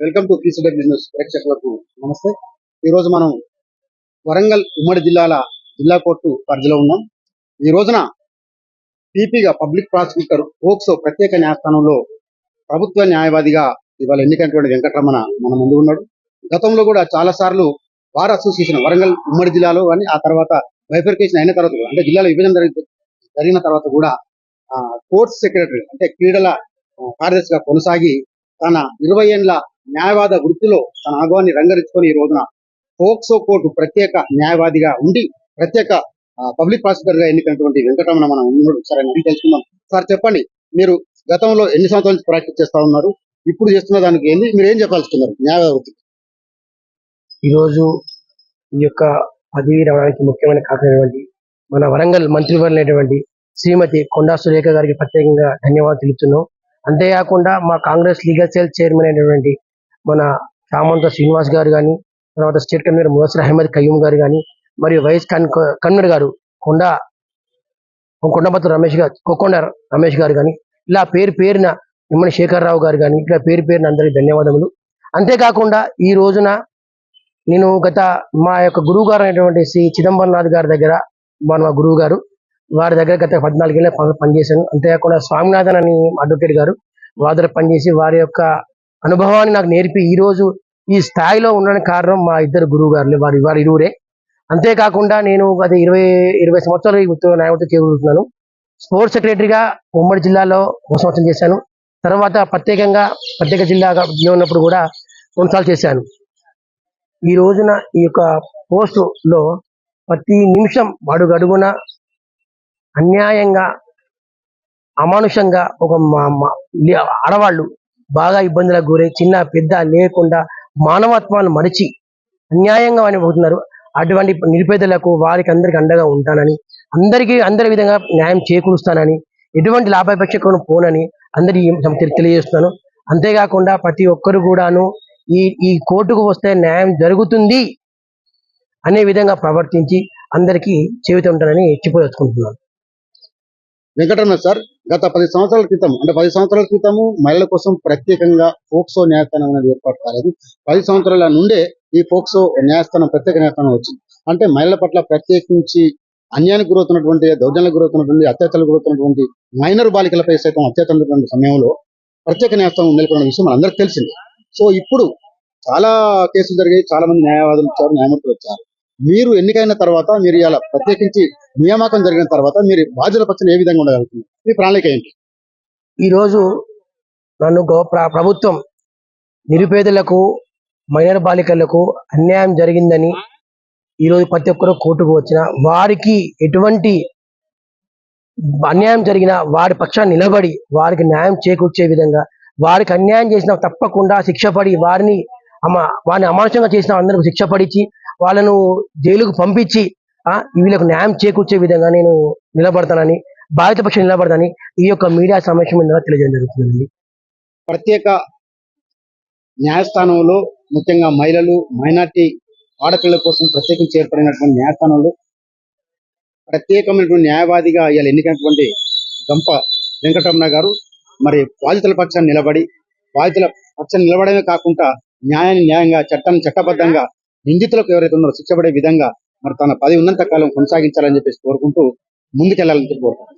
Welcome to PCW news ప్రేక్షకులకు నమస్తే. ఈ రోజు మనం వరంగల్ ఉమ్మడి జిల్లాల జిల్లా కోర్టు పరిధిలో ఉన్నాం. ఈ రోజున పీపీగా పబ్లిక్ ప్రాసిక్యూటర్ ఓక్సో ప్రత్యేక న్యాయస్థానంలో ప్రభుత్వ న్యాయవాదిగా ఇవాళ ఎన్నికైనటువంటి వెంకటరమణ మన ముందు ఉన్నాడు. గతంలో కూడా చాలా సార్లు బార్ అసోసియేషన్ వరంగల్ ఉమ్మడి జిల్లాలో కానీ ఆ తర్వాత బైఫర్కేషన్ అయిన తర్వాత అంటే జిల్లాలో విభజన జరిగిన తర్వాత కూడా కోర్ట్స్ సెక్రటరీ అంటే క్రీడల కార్యదర్శిగా కొనసాగి తన ఇరవై ఏళ్ళ న్యాయవాద వృత్తిలో తన అనుభవాన్ని రంగరించుకొని ఈ రోజున పోక్సో కోర్టు ప్రత్యేక న్యాయవాదిగా ఉండి ప్రత్యేక పబ్లిక్ ప్రాసిక్యూటర్గా ఎన్నికైనటువంటి వెంకటరమణ మనం ఉన్నాడు. సరే అని తెలుసుకుందాం. సార్ చెప్పండి. మీరు గతంలో ఎన్ని సంవత్సరాల నుంచి ప్రాక్టీస్ చేస్తా ఉన్నారు? ఇప్పుడు చేస్తున్న దానికి ఏంది? మీరు ఏం చెప్పాల్సుకున్నారు? న్యాయవాద వృత్తి. ఈరోజు ఈ యొక్క పదవి రావడానికి ముఖ్యమైన కారణమైనటువంటి మన వరంగల్ మంత్రివర్యులైనటువంటి శ్రీమతి కొండా సురేఖ గారికి ప్రత్యేకంగా ధన్యవాదాలు తెలుపుతున్నాం. అంతేకాకుండా మా కాంగ్రెస్ లీగల్ సెల్ చైర్మన్ అయినటువంటి మన సామంత శ్రీనివాస్ గారు కానీ తర్వాత స్టేట్ కన్వీనర్ మునసర్ అహ్మద్ కయ్యూమ్ గారు కానీ మరియు వైస్ కన్ కన్వీనర్ గారు కొండ కొండపత్ర రమేష్ గారు కొకొండ రమేష్ గారు కానీ ఇలా పేరు పేరున నిమ్మని శేఖర్రావు గారు కానీ ఇట్లా పేరు పేరున అందరికీ ధన్యవాదములు. అంతేకాకుండా ఈ రోజున నేను గత మా యొక్క గురువు గారు అయినటువంటి శ్రీ చిదంబరనాథ్ గారి దగ్గర మన గురువు గారు వారి దగ్గర గత పద్నాలుగేళ్ళ పని పనిచేశాను. అంతేకాకుండా స్వామినాథన్ అని అడ్వకేట్ గారు వారి దగ్గర పనిచేసి వారి యొక్క అనుభవాన్ని నాకు నేర్పి ఈరోజు ఈ స్థాయిలో ఉండడానికి కారణం మా ఇద్దరు గురువు గారు వారి వారి ఇరువురే. అంతేకాకుండా నేను గత ఇరవై ఇరవై సంవత్సరాలు ఈ ఉత్తర న్యాయమూర్తి చేరుకుంటున్నాను స్పోర్ట్స్ సెక్రటరీగా ఉమ్మడి జిల్లాలో ఒక సంవత్సరం చేశాను. తర్వాత ప్రత్యేకంగా ప్రత్యేక జిల్లాగా ఉన్నప్పుడు కూడా కొన్నిసార్లు చేశాను. ఈ రోజున ఈ యొక్క పోస్టులో ప్రతి నిమిషం అడుగడుగున అన్యాయంగా అమానుషంగా ఒక మా- ఆడవాళ్ళు బాగా ఇబ్బందులకు గురై చిన్న పెద్ద లేకుండా మానవత్వాన్ని మరిచి అన్యాయంగా అనిపోతున్నారు అటువంటి నిరుపేదలకు వారికి అందరికి అండగా ఉంటానని అందరికీ అందరి విధంగా న్యాయం చేకూరుస్తానని ఎటువంటి లాభాపేక్షకు పోనని అందరికీ తెలియజేస్తున్నాను. అంతేకాకుండా ప్రతి ఒక్కరు కూడాను ఈ ఈ కోర్టుకు వస్తే న్యాయం జరుగుతుంది అనే విధంగా ప్రవర్తించి అందరికీ చెబుతుంటానని చెప్పదలుచుకుంటున్నాను. వెంకటరమణ సార్ గత పది సంవత్సరాల క్రితం అంటే పది సంవత్సరాల క్రితము మహిళల కోసం ప్రత్యేకంగా పోక్సో న్యాయస్థానం అనేది ఏర్పాటు కాలేదు. పది సంవత్సరాల నుండే ఈ పోక్సో న్యాయస్థానం ప్రత్యేక న్యాయస్థానం వచ్చింది. అంటే మహిళల పట్ల ప్రత్యేకించి అన్యాయానికి గురవుతున్నటువంటి దౌర్జన్యాలకు గురవుతున్నటువంటి అత్యాచారాలకు గురవుతున్నటువంటి మైనర్ బాలికలపై సైతం అత్యాచారం సమయంలో ప్రత్యేక న్యాయస్థానం నెలకొన్న విషయం మనందరికీ తెలిసింది. సో ఇప్పుడు చాలా కేసులు జరిగాయి చాలా మంది న్యాయవాదులు వచ్చారు న్యాయమూర్తులు వచ్చారు. మీరు ఎన్నికైన తర్వాత మీరు ఇలా ప్రత్యేకించి నియామకం జరిగిన తర్వాత మీరు బాధ్యత పక్షాన ఏ విధంగా ఉండగలుగుతుంది మీ ప్రణాళిక ఏంటి? ఈరోజు నన్ను గో- ప్రభుత్వం నిరుపేదలకు మైనర్ బాలికలకు అన్యాయం జరిగిందని ఈరోజు ప్రతి ఒక్కరు కోర్టుకు వచ్చిన వారికి ఎటువంటి అన్యాయం జరిగినా వారి పక్షాన్ని నిలబడి వారికి న్యాయం చేకూర్చే విధంగా వారికి అన్యాయం చేసిన తప్పకుండా శిక్ష పడి వారిని అమ వారిని అమానుషంగా చేసిన అందరికి శిక్ష పడిచి వాళ్ళను జైలుకు పంపించి వీళ్ళకు న్యాయం చేకూర్చే విధంగా నేను నిలబడతానని బాధిత పక్షం నిలబడతానని ఈ యొక్క మీడియా సమావేశం మీద తెలియజేయడం జరుగుతుందండి. ప్రత్యేక న్యాయస్థానంలో ముఖ్యంగా మహిళలు మైనార్టీ ఆడపిల్లల కోసం ప్రత్యేకించి ఏర్పడినటువంటి న్యాయస్థానంలో ప్రత్యేకమైనటువంటి న్యాయవాదిగా ఇవాళ ఎన్నికైనటువంటి గంప వెంకటరమణ గారు మరి బాధితుల పక్షాన్ని నిలబడి బాధితుల పక్షాన్ని నిలబడమే కాకుండా న్యాయాన్ని న్యాయంగా చట్టాన్ని చట్టబద్ధంగా నిందితులకు ఎవరైతే ఉన్నారో శిక్ష పడే విధంగా మరి తన పది ఉన్నంత కాలం కొనసాగించాలని చెప్పేసి కోరుకుంటూ ముందుకెళ్ళాలని చెప్పి కోరుకుంటున్నాను.